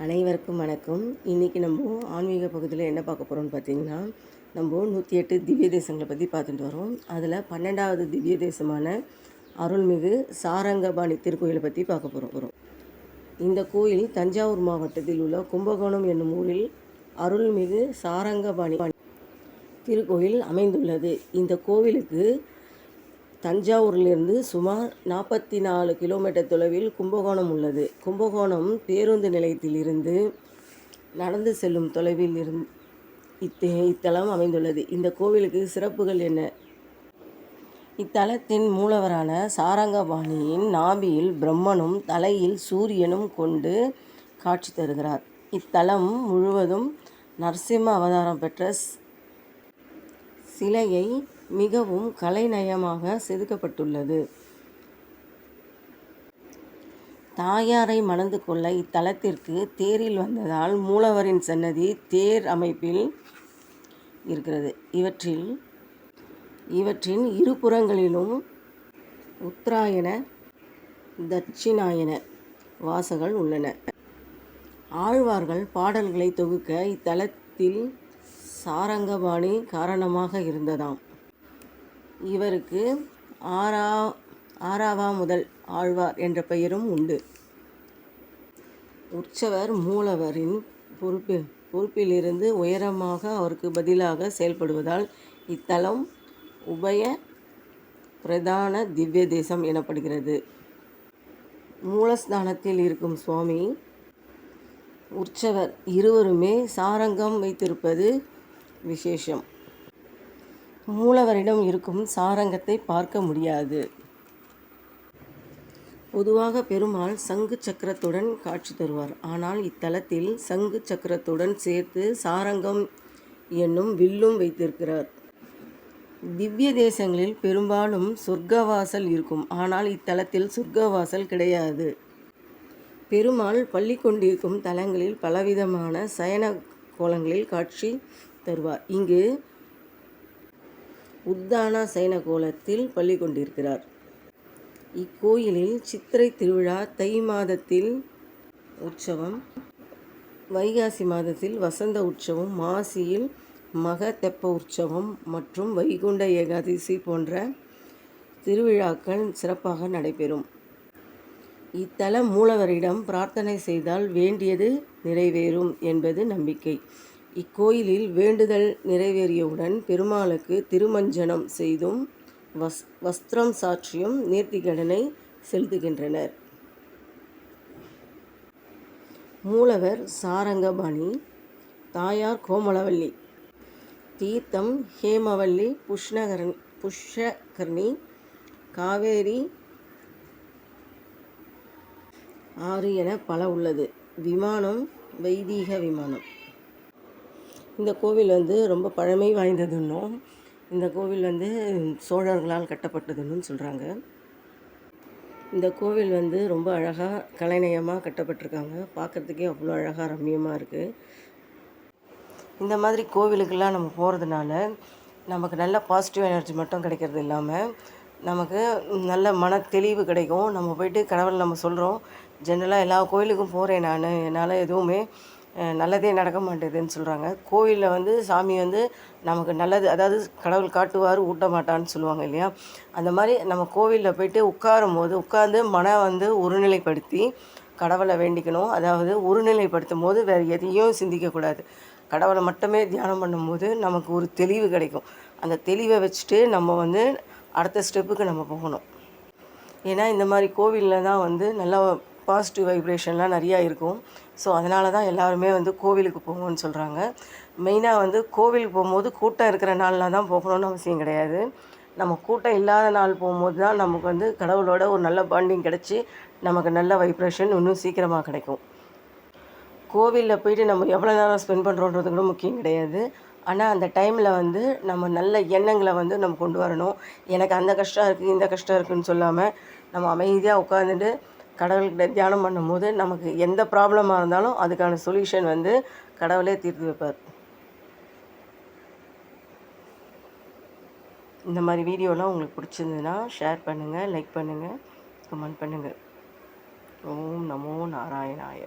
அனைவருக்கும் வணக்கம். இன்றைக்கி நம்ம ஆன்மீக பகுதியில் என்ன பார்க்க போகிறோம்னு பார்த்தீங்கன்னா நம்ம நூற்றி எட்டு திவ்ய தேசங்களை பற்றி பார்த்துட்டு வரோம். அதில் பன்னெண்டாவது திவ்ய தேசமான அருள்மிகு சாரங்கபாணி திருக்கோயிலை பற்றி பார்க்க போகிறோம் இந்த கோயில் தஞ்சாவூர் மாவட்டத்தில் உள்ள கும்பகோணம் என்னும் ஊரில் அருள்மிகு சாரங்கபாணி திருக்கோயில் அமைந்துள்ளது. இந்த கோவிலுக்கு தஞ்சாவூரிலிருந்து சுமார் நாற்பத்தி நாலு கிலோமீட்டர் தொலைவில் கும்பகோணம் உள்ளது. கும்பகோணம் பேருந்து நிலையத்திலிருந்து நடந்து செல்லும் தொலைவில் இருந் இத்தே இத்தலம் அமைந்துள்ளது. இந்த கோவிலுக்கு சிறப்புகள் என்ன? இத்தலத்தின் மூலவரான சாரங்கபாணியின் நாபியில் பிரம்மனும் தலையில் சூரியனும் கொண்டு காட்சி தருகிறார். இத்தலம் முழுவதும் நரசிம்ம அவதாரம் பெற்ற சிலையை மிகவும் கலைநயமாக செதுக்கப்பட்டுள்ளது. தாயாரை மணந்து கொள்ள இத்தலத்திற்கு தேரில் வந்ததால் மூலவரின் சன்னதி தேர் அமைப்பில் இருக்கிறது. இவற்றில் இவற்றின் இருபுறங்களிலும் உத்தராயண தட்சிணாயன வாசகள் உள்ளன. ஆழ்வார்கள் பாடல்களை தொகுக்க இத்தலத்தில் சாரங்கபாணி காரணமாக இருந்ததாம். இவருக்கு ஆறா ஆறாவா முதல் ஆழ்வார் என்ற பெயரும் உண்டு. உற்சவர் மூலவரின் பொறுப்பு பொறுப்பிலிருந்து உயரமாக அவருக்கு பதிலாக செயல்படுவதால் இத்தலம் உபய பிரதான திவ்ய தேசம் எனப்படுகிறது. மூலஸ்தானத்தில் இருக்கும் சுவாமி உற்சவர் இருவருமே சாரங்கம் வைத்திருப்பது விசேஷம். மூலவரிடம் இருக்கும் சாரங்கத்தை பார்க்க முடியாது. பொதுவாக பெருமாள் சங்கு சக்கரத்துடன் காட்சி தருவார். ஆனால் இத்தலத்தில் சங்கு சக்கரத்துடன் சேர்த்து சாரங்கம் என்னும் வில்லும் வைத்திருக்கிறார். திவ்ய தேசங்களில் பெரும்பாலும் சொர்க்கவாசல் இருக்கும். ஆனால் இத்தலத்தில் சொர்க்கவாசல் கிடையாது. பெருமாள் பள்ளி கொண்டிருக்கும் தலங்களில் பலவிதமான சயன கோலங்களில் காட்சி தருவார். இங்கு உத்தான சைன கோலத்தில் பள்ளி கொண்டிருக்கிறார். இக்கோயிலில் சித்திரை திருவிழா தை மாதத்தில் உற்சவம் வைகாசி மாதத்தில் வசந்த உற்சவம் மாசியில் மக தெப்ப உற்சவம் மற்றும் வைகுண்ட ஏகாதசி போன்ற திருவிழாக்கள் சிறப்பாக நடைபெறும். இத்தல மூலவரிடம் பிரார்த்தனை செய்தால் வேண்டியது நிறைவேறும் என்பது நம்பிக்கை. இக்கோயிலில் வேண்டுதல் நிறைவேறியவுடன் பெருமாளுக்கு திருமஞ்சனம் செய்தும் வஸ் வஸ்திரம் சாற்றியும் நேர்த்திக்கடனை செலுத்துகின்றனர். மூலவர் சாரங்கபாணி தாயார் கோமலவல்லி தீர்த்தம் ஹேமவல்லி புஷ்ணகரணி புஷ்யகர்ணி காவேரி ஆறு என பல உள்ளது. விமானம் வைதீக விமானம். இந்த கோவில் வந்து ரொம்ப பழமை வாய்ந்ததுன்னும் இந்த கோவில் வந்து சோழர்களால் கட்டப்பட்டதுன்னு சொல்கிறாங்க இந்த கோவில் வந்து ரொம்ப அழகாக கலைநயமாக கட்டப்பட்டிருக்காங்க. பார்க்குறதுக்கே அவ்வளோ அழகாக ரம்மியமாக இருக்குது இந்த மாதிரி கோவிலுக்கெல்லாம் நம்ம போகிறதுனால நமக்கு நல்ல பாசிட்டிவ் எனர்ஜி மட்டும் கிடைக்கிறது இல்லாமல் நமக்கு நல்ல மன தெளிவு கிடைக்கும். நம்ம போயிட்டு கடவுள் நம்ம சொல்கிறோம் ஜென்ரலாக எல்லா கோயிலுக்கும் போகிறேன் நான். என்னால் எதுவுமே நல்லதே நடக்க மாட்டேதுன்னு சொல்கிறாங்க கோவிலில் வந்து சாமி வந்து நமக்கு நல்லது அதாவது கடவுள் காட்டுவார் ஊட்ட மாட்டான்னு சொல்லுவாங்க இல்லையா? அந்த மாதிரி நம்ம கோவிலில் போயிட்டு உட்காரும் போது உட்காந்து மன வந்து ஒருநிலைப்படுத்தி கடவுளை வேண்டிக்கணும். அதாவது ஒருநிலைப்படுத்தும் போது வேறு எதையும் சிந்திக்கக்கூடாது கடவுளை மட்டுமே தியானம் பண்ணும்போது நமக்கு ஒரு தெளிவு கிடைக்கும். அந்த தெளிவை வச்சுட்டு நம்ம வந்து அடுத்த ஸ்டெப்புக்கு நம்ம போகணும். ஏன்னா இந்த மாதிரி கோவிலில் தான் வந்து நல்லா பாசிட்டிவ் வைப்ரேஷன்லாம் நிறையா இருக்கும். ஸோ அதனால தான் எல்லாருமே வந்து கோவிலுக்கு போகணும்னு சொல்கிறாங்க மெயினாக வந்து கோவிலுக்கு போகும்போது கூட்டம் இருக்கிற நாளில் தான் போகணும்னு அவசியம் கிடையாது. நம்ம கூட்டம் இல்லாத நாள் போகும்போது தான் நமக்கு வந்து கடவுளோட ஒரு நல்ல பாண்டிங் கிடச்சி நமக்கு நல்ல வைப்ரேஷன் இன்னும் சீக்கிரமாக கிடைக்கும். கோவிலில் போயிட்டு நம்ம எவ்வளோ நேரம் ஸ்பெண்ட் பண்ணுறோன்றது கூட முக்கியம் கிடையாது. ஆனால் அந்த டைமில் வந்து நம்ம நல்ல எண்ணங்களை வந்து நம்ம கொண்டு வரணும். எனக்கு அந்த கஷ்டம் இருக்குது இந்த கஷ்டம் இருக்குதுன்னு சொல்லாமல் நம்ம அமைதியாக உட்காந்துட்டு கடவுள்கிட்ட தியானம் பண்ணும்போது நமக்கு எந்த ப்ராப்ளமாக இருந்தாலும் அதுக்கான சொல்யூஷன் வந்து கடவுளே தீர்த்து வைப்பார். இந்த மாதிரி வீடியோலாம் உங்களுக்கு பிடிச்சிருந்ததுன்னா ஷேர் பண்ணுங்கள் லைக் பண்ணுங்கள் கமெண்ட் பண்ணுங்கள் ஓம் நமோ நாராயணாய.